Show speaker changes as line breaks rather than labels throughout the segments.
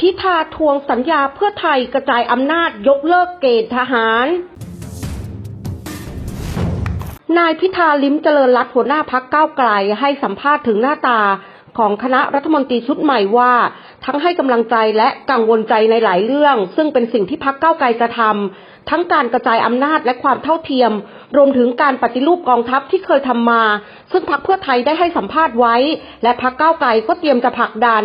พิธาทวงสัญญาเพื่อไทยกระจายอำนาจยกเลิกเกณฑ์ทหาร นายพิธาลิ้มเจริญรัตน์หัวหน้าพักก้าวไกลให้สัมภาษณ์ถึงหน้าตาของคณะรัฐมนตรีชุดใหม่ว่า ทั้งให้กำลังใจและกังวลใจในหลายเรื่อง ซึ่งเป็นสิ่งที่พักก้าวไกลจะทำทั้งการกระจายอำนาจและความเท่าเทียม รวมถึงการปฏิรูปกองทัพที่เคยทำมา ซึ่งพักเพื่อไทยได้ให้สัมภาษณ์ไว้ และพักก้าวไกลก็เตรียมจะผลักดัน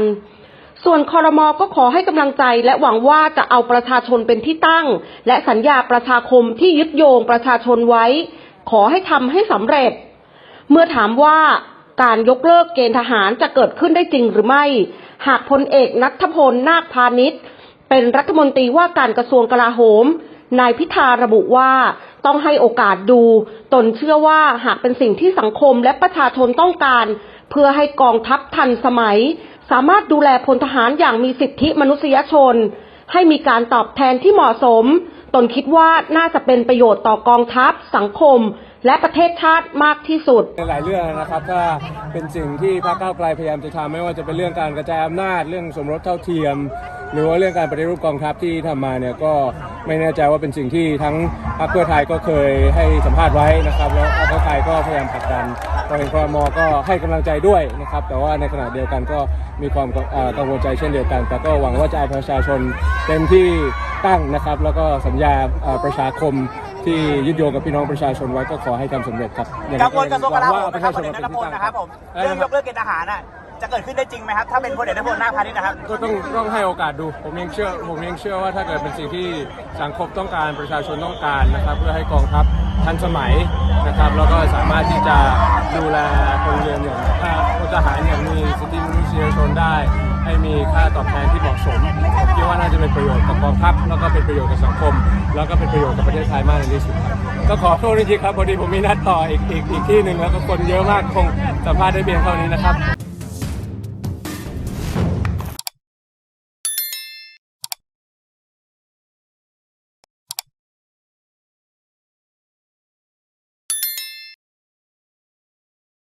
ส่วนคอรมอก็ขอให้กำลังใจและหวังว่าจะเอาประชาชนเป็นที่ตั้ง และสัญญาประชาคมที่ยึดโยงประชาชนไว้ ขอให้ทำให้สำเร็จ เมื่อถามว่าการยกเลิกเกณฑ์ทหารจะเกิดขึ้นได้จริงหรือไม่ หากพลเอกนัทพลนาคพาณิชย์ เป็นรัฐมนตรีว่าการกระทรวงกลาโหมนายพิธาระบุว่าต้องให้โอกาสดู ตนเชื่อว่าหากเป็นสิ่งที่สังคมและประชาชนต้องการ เพื่อให้กองทัพทันสมัย สามารถดูแลพลทหารอย่างมีสิทธิมนุษยชน ให้มีการตอบแทนที่เหมาะสม ตนคิดว่าน่าจะเป็นประโยชน์ต่อกองทัพ สังคม และประเทศชาติมากที่สุด
ในหลายเรื่องนะครับถ้าเป็นสิ่งที่พรรคก้าวไกลพยายามจะทำไม่ว่าจะเป็นเรื่องการกระจายอำนาจเรื่องสมรสเท่าเทียม หรือว่าเรื่องการปฏิรูปกองทัพที่ทำมาเนี่ยก็ไม่แน่ใจว่าเป็นสิ่งที่ทั้งพรรคเพื่อไทยก็เคยให้สัมภาษณ์ไว้นะครับแล้ว พรรคเพื่อไทยก็พยายามผลักดันพอเห็นครมก็ให้กำลังใจด้วยนะครับ แต่ว่าในขณะเดียวกันก็มีความเอ่อกังวลใจเช่นเดียวกัน แต่ก็หวังว่าจะเอาประชาชนเต็มที่ตั้งนะครับ แล้วก็สัญญาเอ่อประชาคมที่ยึดโยงกับพี่น้องประชาชนไว้ก็ขอให้ทำสำเร็จครับอย่า
กังวลกระทรวงกลาโหม
หวั
นะครับ
ว่า
พลเอกนัทพล
ป
นะครับผม
เอ่อ
เรื่องยกเลิกเกณฑ์ทหารน่ะจะเกิดขึ้นได้จริงไหมครับ ถ้าเป็นพลเอกนัทพลนาคพาณิชย์นะครับ
ก็ต้องต้องให้โอกาสดู ผมยังเชื่อ ผมยังเชื่อว่าถ้าเกิดเป็นสิ่งที่สังคมต้องการประชาชนต้องการนะครับ เพื่อให้กองทัพ ทันสมัยนะครับแล้วก็สามารถที่จะดูแลพลเรือนอย่างอ่าพลทหารอย่างมีสิทธิมนุษยชนได้ ให้มีค่าตอบแทนที่เหมาะสมผมคิดว่าน่าจะเป็นประโยชน์กับกองทัพแล้วก็เป็นประโยชน์กับสังคม แล้วก็เป็นประโยชน์กับประเทศไทยมากในที่สุดครับก็ขอโทษจริงๆครับพอดีผมมีนัดต่ออีกอีกอีกที่หนึ่งแล้วก็คนเยอะมากคงสัมภาษณ์ได้เพียงเท่านี้นะครับ